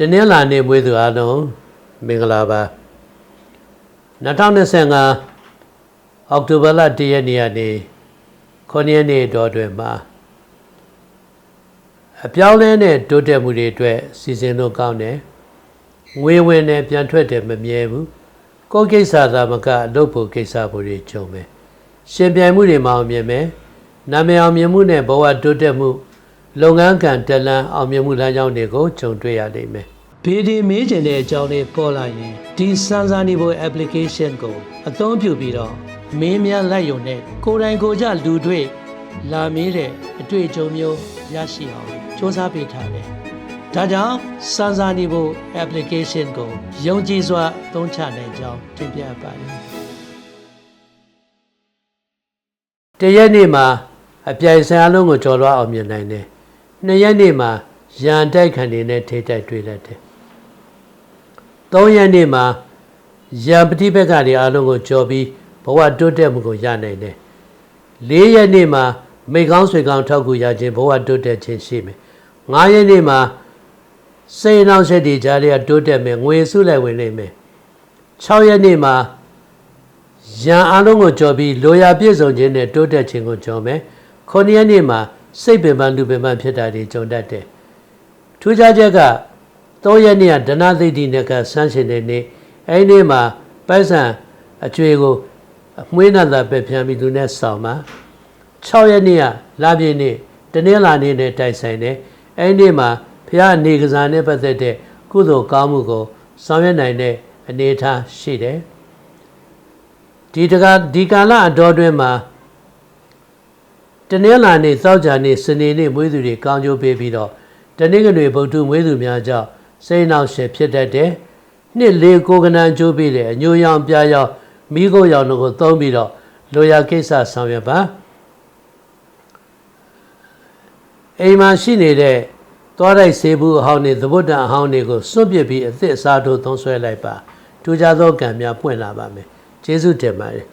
တနင်္လာနေ့မွေးသူအားလုံးမင်္ဂလာပါ2025အောက်တိုဘာလ1ရက်နေ့ကနေ9ရက်နေ့တော်တွင်မှာအပြောင်းလဲနဲ့တိုးတက်မှုတွေအတွက်စီစဉ်လို့ကောင်းတယ်ငွေဝင်နဲ့ပြန်ထွက်တယ်မမြဲဘူးကိုယ်ကိစ္စသာမကအလုပ်ဖို့ကိစ္စဖို့တွေကြုံမယ်ရှင်ပြိုင်မှုတွေမအောင်မြင်မယ်နာမည်အောင်မြင်မှုနဲ့ဘဝတိုးတက်မှု လုပ်ငန်းကံတလန်အောင်မြင်မှုလမ်းကြောင်းတွေကိုခြုံတွေ့ရလိမ့်မယ်။ဗီဒီမေးချင်တဲ့အကြောင်းလေးပေါ်လာရင်ဒီစမ်းစာနေဖို့ application ကိုအသုံးပြုပြီးတော့မင်းများလိုက်ရုံနဲ့ကိုယ်တိုင်ကိုယ်ကြလူတွေ့လာမေးတဲ့အတွေ့အကြုံမျိုးရရှိအောင်စ조사ပေးထားတယ်။ဒါကြောင့်စမ်းစာနေဖို့ application ကိုယုံကြည်စွာသုံးချနိုင်ကြောင်းတင်ပြပါတယ်။တရက်နေ့မှာအပြိုင်ဆိုင်အလုံးကိုကြော်လွှားအောင်မြင်နိုင်တယ်။ နှစ်ရက်နေ့မှာရန်တိုက်ခံနေနဲ့ထိတိုက်တွေ့လက်တယ်။သုံးရက်နေ့မှာရန်ပฏิဘက်ကတွေအလုံးကိုကြော်ပြီးဘဝတိုးတက်မှုကိုရနိုင်တယ်။လေးရက်နေ့မှာမိကောင်းဆွေကောင်းထောက်ကူရခြင်းဘဝတိုးတက်ခြင်းရှိမယ်။ငါးရက်နေ့မှာစိတ်နှောင့်ယှက်တွေကြားရတိုးတက်မယ်ငွေစုလိုက်ဝင်နိုင်မယ်။6ရက်နေ့မှာရန်အလုံးကိုကြော်ပြီးလိုရာပြည့်စုံခြင်းနဲ့တိုးတက်ခြင်းကိုကြော်မယ်။ခုနှစ်ရက်နေ့မှာ စိတ်ပင်ပန်းလူပင်ပန်းဖြစ်တာတွေကြုံတတ်တယ်။ထူးခြားချက်က၃ရက်နေ့ကဒနာသိတိနဲ့ကဆန်းရှင်တဲ့နေ့အဲဒီနေ့မှာပိုက်ဆံအကျွေကိုအမွှေးနတ်သာပဲပြန်ပြီးသူနဲ့ဆောင်ပါ6ရက်နေ့ကလာပြည့်နေ့တနင်္လာနေ့နဲ့တိုက်ဆိုင်တယ်အဲဒီနေ့မှာဖះနေကစားနဲ့ပတ်သက်တဲ့ကုသိုလ်ကောင်းမှုကိုဆောင်ရွက်နိုင်တဲ့အနေအထားရှိတယ်ဒီတကဒီကာလအတော်တွင်မှာ တနင်္လာနေ့စောက်ကြနေ့စနေနေ့မွေးသူတွေကောင်းကျိုးပေးပြီးတော့တနင်္ဂနွေဗုဒ္ဓမွေးသူများကြောင့်စိတ်နှောက်ရှက်ဖြစ်တတ်တယ်နှစ်လေးကိုကနန်ကျိုးပေးတယ်အညိုရောင်ပြားရောင်မိခိုးရောင်တို့ကိုသုံးပြီးတော့လိုရာကိစ္စဆောင်ရွက်ပါအိမ်မှာရှိနေတဲ့သွားတိုက်ဆေးဘူးအဟောင်းတွေသဘုတ်တန်အဟောင်းတွေကိုစွန့်ပစ်ပြီးအသစ်အစားထိုးသုံးဆွဲလိုက်ပါထူးခြားသောကံများပွင့်လာပါမယ်ကျေးဇူးတင်ပါတယ်